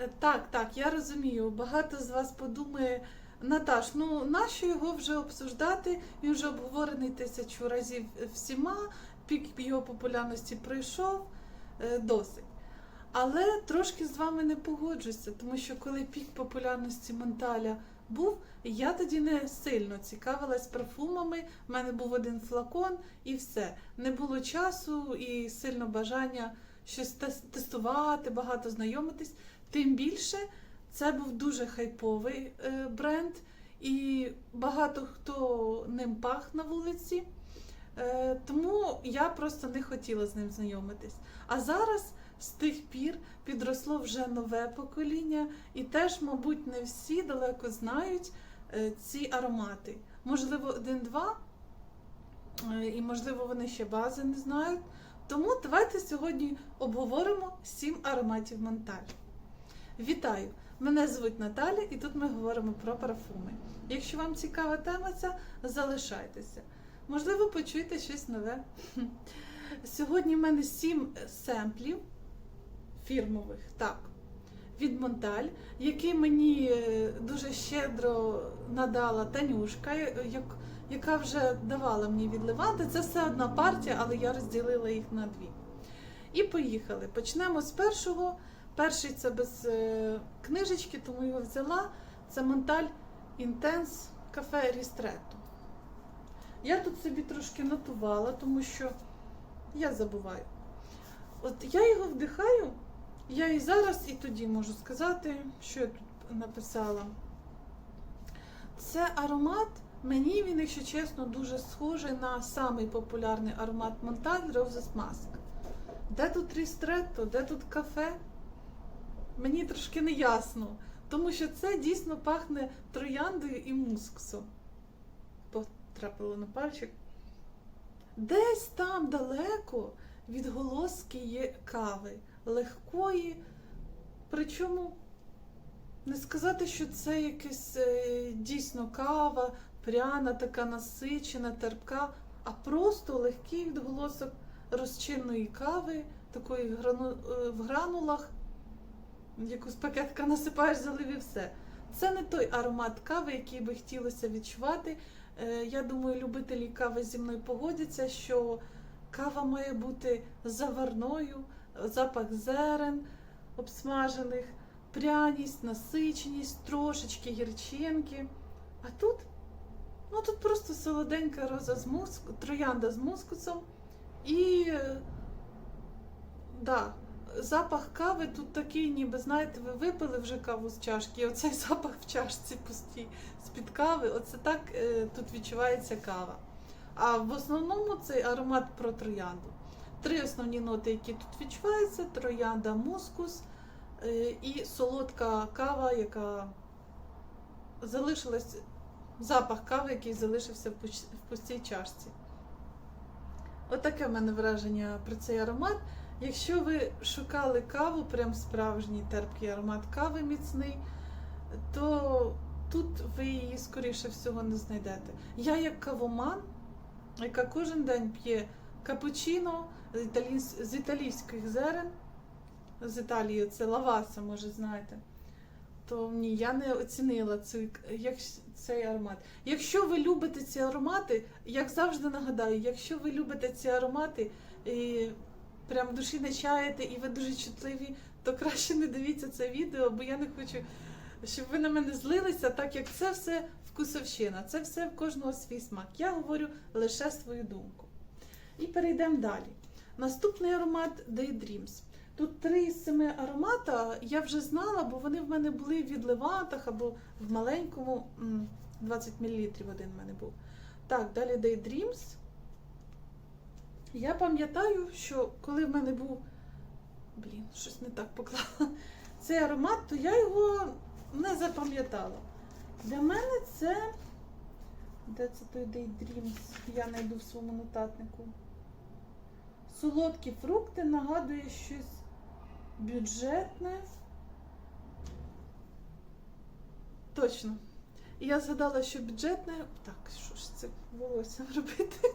Е, Так, так, я розумію. Багато з вас подумає, Наташ, ну нащо його вже обсуждати? Він вже обговорений тисячу разів всіма, пік його популярності пройшов е, досить. Але трошки з вами не погоджуся, тому що коли пік популярності менталя був, я тоді не сильно цікавилась парфумами. в мене був один флакон і все. Не було часу і сильно бажання щось тестувати, багато знайомитись. Тим більше це був дуже хайповий е, бренд, і багато хто ним пах на вулиці. Е, тому я просто не хотіла з ним знайомитись. А зараз з тих пір підросло вже нове покоління, і теж, мабуть, не всі далеко знають е, ці аромати. Можливо, один-два, і можливо, вони ще бази не знають. Тому давайте сьогодні обговоримо сім ароматів Монталь. Вітаю! Мене звуть Наталя, і тут ми говоримо про парфуми. Якщо вам цікава тема ця, залишайтеся. Можливо, почуєте щось нове. Сьогодні в мене сім семплів фірмових, так, від Монталь, який мені е, дуже щедро надала Танюшка, е, як- яка вже давала мені від Леванти. Це все одна партія, але я розділила їх на дві. І поїхали. Почнемо з першого. Перший це без е, книжечки, тому його взяла. Це Монталь Інтенс кафе Рістретто. Я тут собі трошки нотувала, тому що я забуваю. От я його вдихаю, я і зараз, і тоді можу сказати, що я тут написала. Це аромат, мені він, якщо чесно, дуже схожий на самий популярний аромат Montal Roses Mask. Де тут рістретто, де тут кафе? Мені трошки не ясно, тому що це дійсно пахне трояндою і мускусом. Потрапило на пальчик. Десь там далеко відголоски є кави, легкої. Причому не сказати, що це якась е, дійсно кава, пряна, така насичена, терпка, а просто легкий відголосок розчинної кави, такої е, в гранулах, яку з пакетка насипаєш, залив і все. Це не той аромат кави, який би хотілося відчувати. Е, Я думаю, любителі кави зі мною погодяться, що кава має бути заварною, запах зерен обсмажених, пряність, насиченість, трошечки гірчинки. А тут, ну тут просто солоденька роза з муск... троянда з мускусом. І е, да, запах кави тут такий, ніби, знаєте, ви випили вже каву з чашки, і оцей запах в чашці пустій з-під кави, оце так е, тут відчувається кава. А в основному цей аромат про троянду. Три основні ноти, які тут відчуваються: троянда, мускус е, і солодка кава, яка залишилась, запах кави, який залишився в пустій чашці. Отаке в мене враження про цей аромат. Якщо ви шукали каву, прям справжній терпкий аромат кави міцний, то тут ви її, скоріше всього, не знайдете. Я як кавоман, яка кожен день п'є капучино з, італійсь- з італійських зерен, з Італії, це лаваса, може, знаєте. То ні, я не оцінила цей, як, цей аромат. Якщо ви любите ці аромати, як завжди нагадаю, якщо ви любите ці аромати і прям душі не чаєте, і ви дуже чутливі, то краще не дивіться це відео, бо я не хочу, щоб ви на мене злилися, так як це все вкусовщина, це все в кожного свій смак. Я говорю лише свою думку. І перейдемо далі. Наступний аромат Daydreams. Тут три із семи аромата я вже знала, бо вони в мене були в відливатах або в маленькому 20 мл один в мене був. Так, далі Daydreams. Я пам'ятаю, що коли в мене був. Блін, щось не так поклала. Цей аромат, то я його не запам'ятала. Для мене це. Де це той Daydreams? Я знайду в своєму нотатнику. Солодкі фрукти нагадує щось бюджетне. Точно. І я згадала, що бюджетне. Так, що ж це волоссям робити?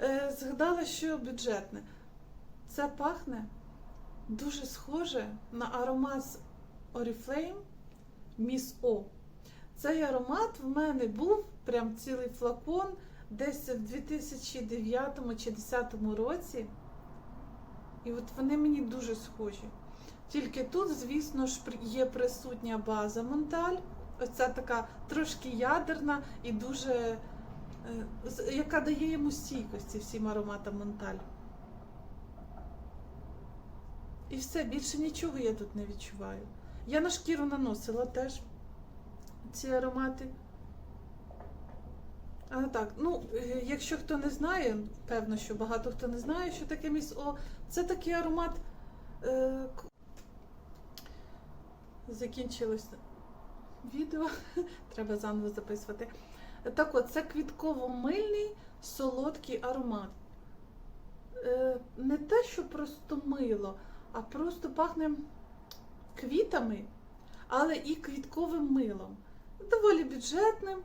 Е, Згадала, що бюджетне. Це пахне дуже схоже на аромат з Oriflame Miss O. Цей аромат в мене був прям цілий флакон десь в 2009 чи 2010 році. І от вони мені дуже схожі. Тільки тут, звісно ж, є присутня база Монталь. Оця така трошки ядерна і дуже, е, яка дає йому стійкості всім ароматам Монталь. І все, більше нічого я тут не відчуваю. Я на шкіру наносила теж ці аромати. Але так, ну, е, якщо хто не знає, певно, що багато хто не знає, що таке міс О, це такий аромат. Е, Закінчилось відео, треба заново записувати. Так от, це квітково-мильний солодкий аромат. Е, Не те, що просто мило, а просто пахне квітами, але і квітковим милом. Доволі бюджетним.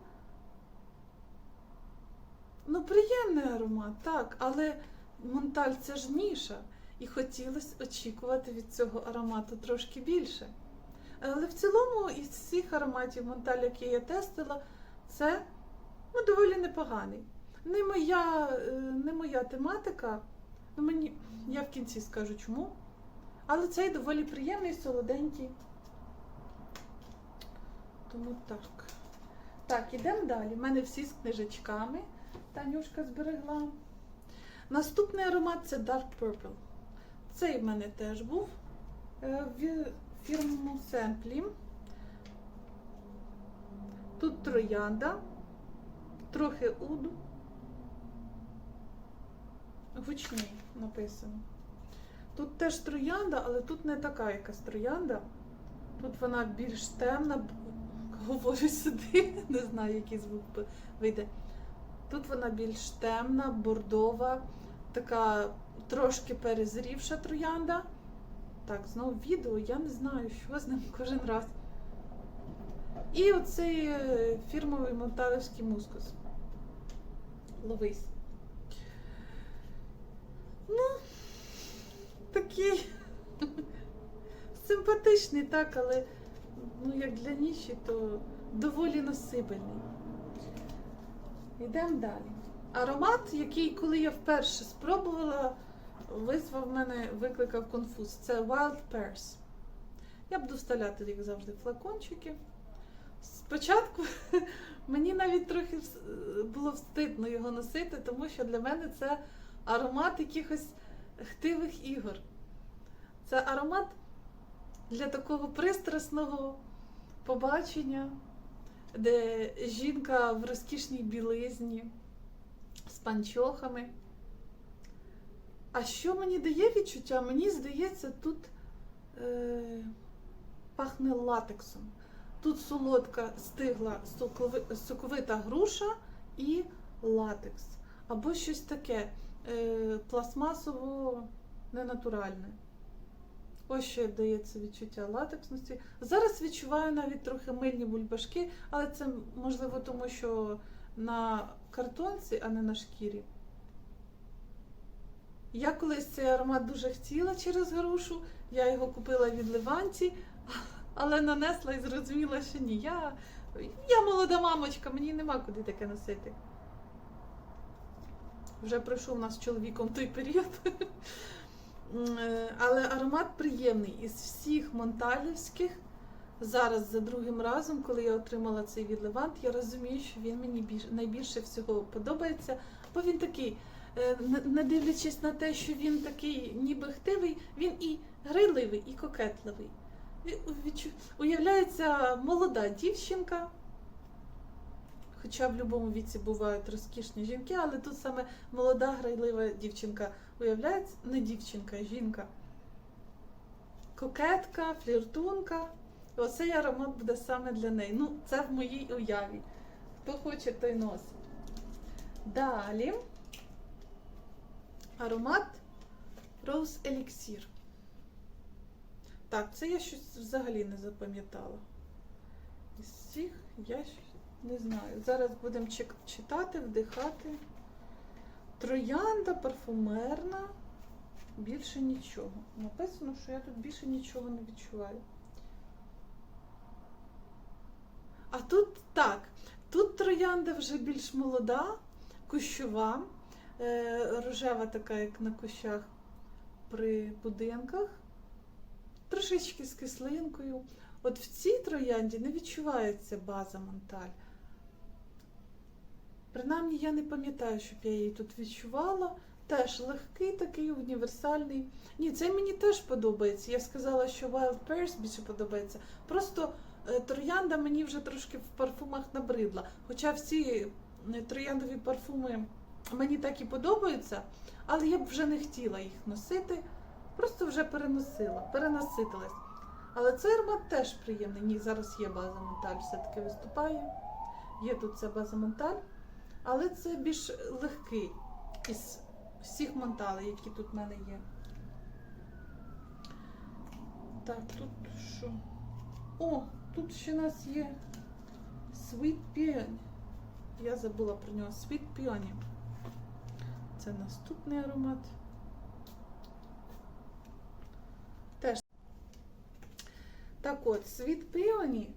Ну, приємний аромат, так, але Монталь це ж ніша. І хотілося очікувати від цього аромату трошки більше. Але в цілому із всіх ароматів Монталь, які я тестила, це ну, доволі непоганий. Не моя, е, не моя тематика. Ну, мені, я в кінці скажу чому. Але цей доволі приємний, солоденький. Тому так. Так, ідемо далі. У мене всі з книжечками. Танюшка зберегла. Наступний аромат це Dark Purple. Цей в мене теж був е, фірму Семплі. Тут троянда, трохи уду. Гучний написано. Тут теж троянда, але тут не така якась троянда. Тут вона більш темна, говорю сюди, не знаю, який звук вийде. Тут вона більш темна, бордова, така трошки перезрівша троянда. Так, знову відео, я не знаю, що з ним кожен раз. І оцей е, фірмовий монталівський мускус. Ловись. Ну, такий симпатичний, так, але ну, як для ніші, то доволі насибельний. Йдемо далі. Аромат, який, коли я вперше спробувала, визвав мене, викликав конфуз. Це Wild Pears. Я буду вставляти, як завжди, флакончики. Спочатку мені навіть трохи було встидно його носити, тому що для мене це аромат якихось хтивих ігор. Це аромат для такого пристрасного побачення, де жінка в розкішній білизні з панчохами. А що мені дає відчуття? Мені здається, тут е, пахне латексом. Тут солодка стигла соковита груша і латекс. Або щось таке е, пластмасово ненатуральне. Ось що дається відчуття латексності. Зараз відчуваю навіть трохи мильні бульбашки, але це можливо тому, що на картонці, а не на шкірі. Я колись цей аромат дуже хотіла через грушу. Я його купила від Леванті, але нанесла і зрозуміла, що ні. Я, я молода мамочка, мені нема куди таке носити. Вже пройшов у нас з чоловіком той період. Е, Але аромат приємний. Із всіх монталівських, зараз за другим разом, коли я отримала цей від Левант, я розумію, що він мені найбільше всього подобається, бо він такий, не- не дивлячись на те, що він такий ніби хтивий, він і грайливий, і кокетливий. Уявляється молода дівчинка. Хоча в будь-якому віці бувають розкішні жінки, але тут саме молода грайлива дівчинка уявляється, не дівчинка, а жінка. Кокетка, фліртунка. Оцей аромат буде саме для неї. Ну, це в моїй уяві. Хто хоче, той носить. Далі аромат Rose Elixir. Так, це я щось взагалі не запам'ятала. Із всіх я не знаю. Зараз будемо читати, вдихати. Троянда парфумерна. Більше нічого. Написано, що я тут більше нічого не відчуваю. А тут так, тут троянда вже більш молода, кущова, рожева така, як на кущах при будинках, трошечки з кислинкою. От в цій троянді не відчувається база Монталь. Принаймні, я не пам'ятаю, щоб я її тут відчувала. Теж легкий такий універсальний. Ні, цей мені теж подобається. Я сказала, що Wild Pears більше подобається. Просто е, троянда мені вже трошки в парфумах набридла. Хоча всі е, трояндові парфуми мені так і подобаються, але я б вже не хотіла їх носити. Просто вже переносила, перенаситилась. Але цей аромат теж приємний. Ні, зараз є база Монталь, все-таки виступає. Є тут ця база Монталь, але це більш легкий із всіх монталей, які тут в мене є. Так, тут що? О, тут ще у нас є Sweet Peony. Я забула про нього. Sweet Peony. Це наступний аромат. Теж. Так от, Sweet Peony.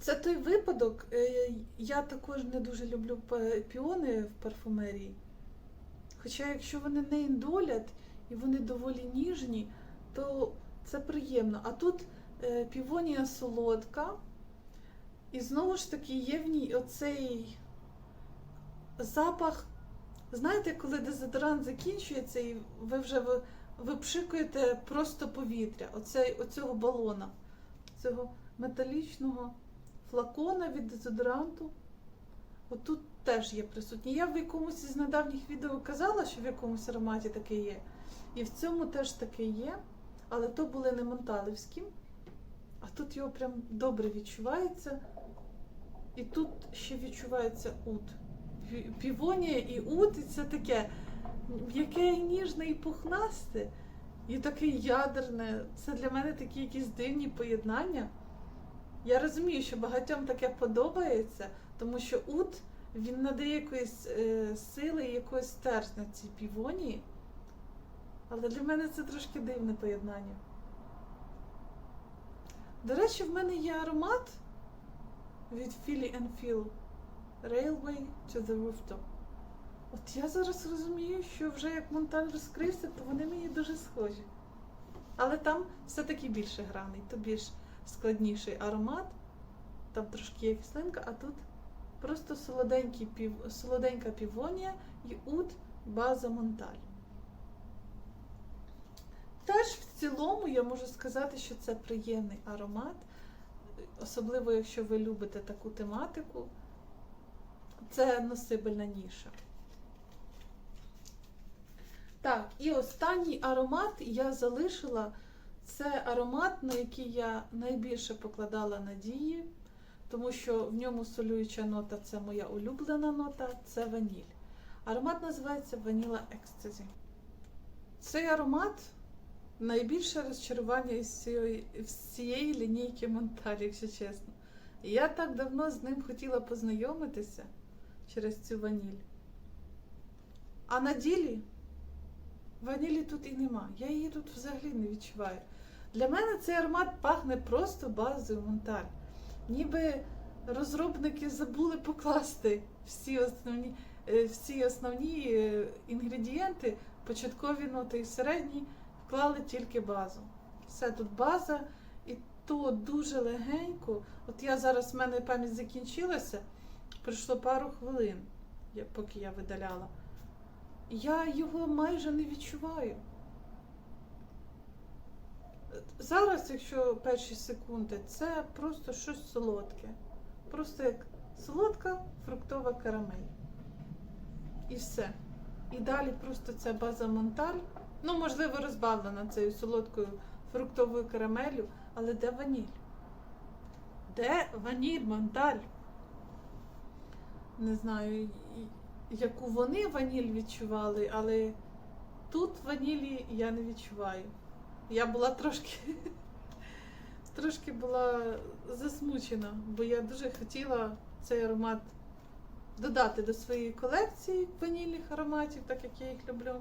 Це той випадок. е, Я також не дуже люблю піони в парфумерії. Хоча, якщо вони не індолять і вони доволі ніжні, то це приємно. А тут е, півонія солодка, і знову ж таки є в ній оцей запах. Знаєте, коли дезодорант закінчується, і ви вже ви, просто повітря, оцей, оцього балона, цього металічного флакона від дезодоранту. Отут теж є присутні. Я в якомусь із недавніх відео казала, що в якомусь ароматі таке є. І в цьому теж таке є. Але то були не монталівські. А тут його прям добре відчувається. І тут ще відчувається ут. Пі- Півонія і ут, і це таке яке ніжне, і пухнасте, і таке ядерне. Це для мене такі якісь дивні поєднання. Я розумію, що багатьом таке подобається, тому що ут він надає якоїсь е, сили і якоїсь стержня цій півонії. Але для мене це трошки дивне поєднання. До речі, в мене є аромат від Philly and Railway to the Rooftop. От я зараз розумію, що вже як монтаж розкрився, то вони мені дуже схожі. Але там все-таки більше граний, то більш складніший аромат. Там трошки є кислинка, а тут просто солоденький пів, солоденька півонія і ут база Монталь. Теж в цілому я можу сказати, що це приємний аромат, особливо якщо ви любите таку тематику. Це носибельна ніша. Так, і останній аромат я залишила. Це аромат, на який я найбільше покладала надії, тому що в ньому солююча нота це моя улюблена нота, це ваніль. Аромат називається Vanilla Ecstasy. Цей аромат найбільше розчарування із цієї, всієї лінійки Монталь, якщо чесно. Я так давно з ним хотіла познайомитися через цю ваніль. А на ділі ванілі тут і нема. Я її тут взагалі не відчуваю. Для мене цей аромат пахне просто базою Монталь. Ніби розробники забули покласти всі основні, е, всі основні е, інгредієнти, початкові ноти і середні, вклали тільки базу. Все тут база, і то дуже легенько. От я зараз в мене пам'ять закінчилася, пройшло пару хвилин, поки я видаляла. Я його майже не відчуваю. Зараз, якщо перші секунди, це просто щось солодке. Просто як солодка фруктова карамель. І все. І далі просто ця база Монталь. Ну, можливо, розбавлена цією солодкою фруктовою карамелью, але де ваніль? Де ваніль, Монталь? Не знаю, яку вони ваніль відчували, але тут ванілі я не відчуваю. Я була трошки, трошки була засмучена, бо я дуже хотіла цей аромат додати до своєї колекції ванільних ароматів, так як я їх люблю.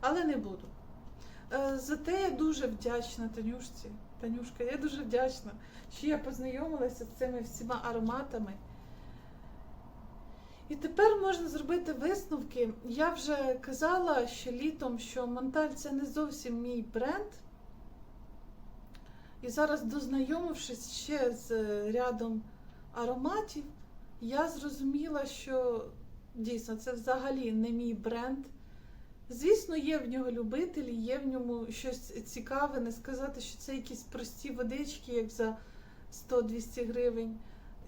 Але не буду. Е, Зате я дуже вдячна Танюшці. Танюшка, я дуже вдячна, що я познайомилася з цими всіма ароматами. І тепер можна зробити висновки. Я вже казала ще літом, що Монталь це не зовсім мій бренд. І зараз, дознайомившись ще з рядом ароматів, я зрозуміла, що дійсно це взагалі не мій бренд. Звісно, є в нього любителі, є в ньому щось цікаве, не сказати, що це якісь прості водички, як за 100-200 гривень.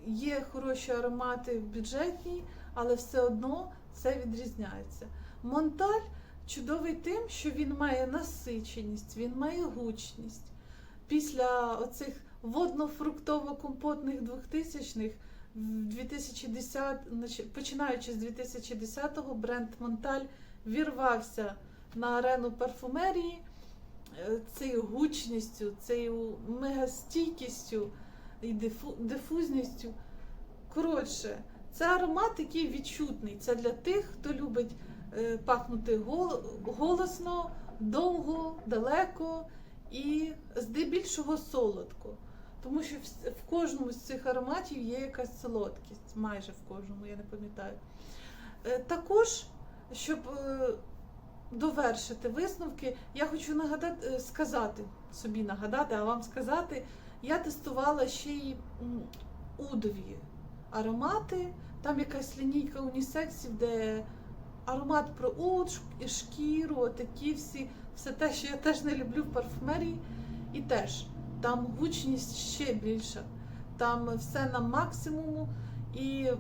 Є хороші аромати бюджетні, але все одно це відрізняється. Монталь чудовий тим, що він має насиченість, він має гучність. Після оцих водно-фруктово-компотних 2000-х, 2010, починаючи з 2010-го, бренд Монталь вірвався на арену парфумерії е, цією гучністю, цією мегастійкістю і дифу- дифузністю. Коротше, це аромат, який відчутний. Це для тих, хто любить е, пахнути гол- голосно, довго, далеко і здебільшого солодко. Тому що в, кожному з цих ароматів є якась солодкість, майже в кожному, я не пам'ятаю. Е, також, щоб е, довершити висновки, я хочу нагадати, сказати собі нагадати, а вам сказати, я тестувала ще й удові аромати. Там якась лінійка унісексів, де аромат про уд, шкіру, такі всі, все те, що я теж не люблю в парфумерії. І теж там гучність ще більша. Там все на максимуму і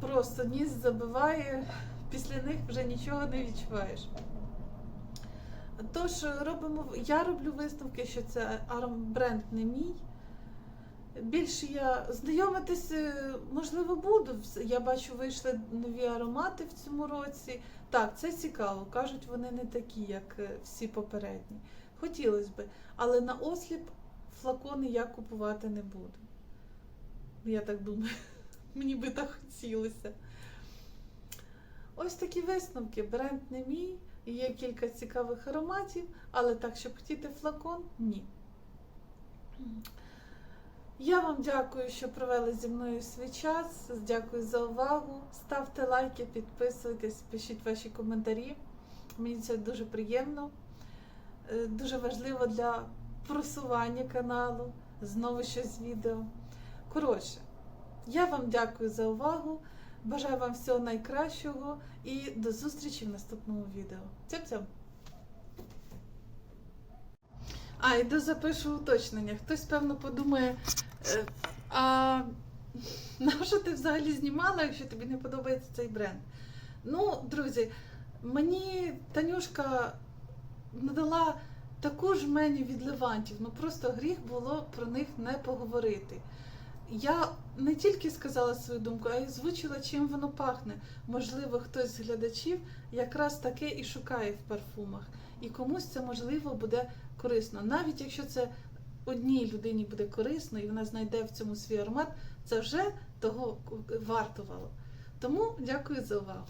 просто ніс забиває, після них вже нічого не відчуваєш. Тож робимо, я роблю висновки, що це бренд не мій. Більше я знайомитись, можливо, буду. Я бачу, вийшли нові аромати в цьому році. Так, це цікаво. Кажуть, вони не такі, як е, всі попередні. Хотілося би, але на осліп флакони я купувати не буду. Я так думаю, мені би так хотілося. Ось такі висновки. Бренд не мій, є кілька цікавих ароматів, але так, щоб хотіти флакон, ні. Я вам дякую, що провели зі мною свій час. Дякую за увагу. Ставте лайки, підписуйтесь, пишіть ваші коментарі. Мені це дуже приємно. Е, Дуже важливо для просування каналу. Знову щось відео. Коротше, я вам дякую за увагу. Бажаю вам всього найкращого і до зустрічі в наступному відео. Цям-цям! А, йду запишу уточнення. Хтось, певно, подумає, е, а нащо ти взагалі знімала, якщо тобі не подобається цей бренд? Ну, друзі, мені Танюшка надала таку ж меню від Левантів, ну просто гріх було про них не поговорити. Я не тільки сказала свою думку, а й звучила, чим воно пахне. Можливо, хтось з глядачів якраз таке і шукає в парфумах. І комусь це можливо буде корисно. Навіть якщо це одній людині буде корисно і вона знайде в цьому свій аромат, це вже того вартувало. Тому дякую за увагу.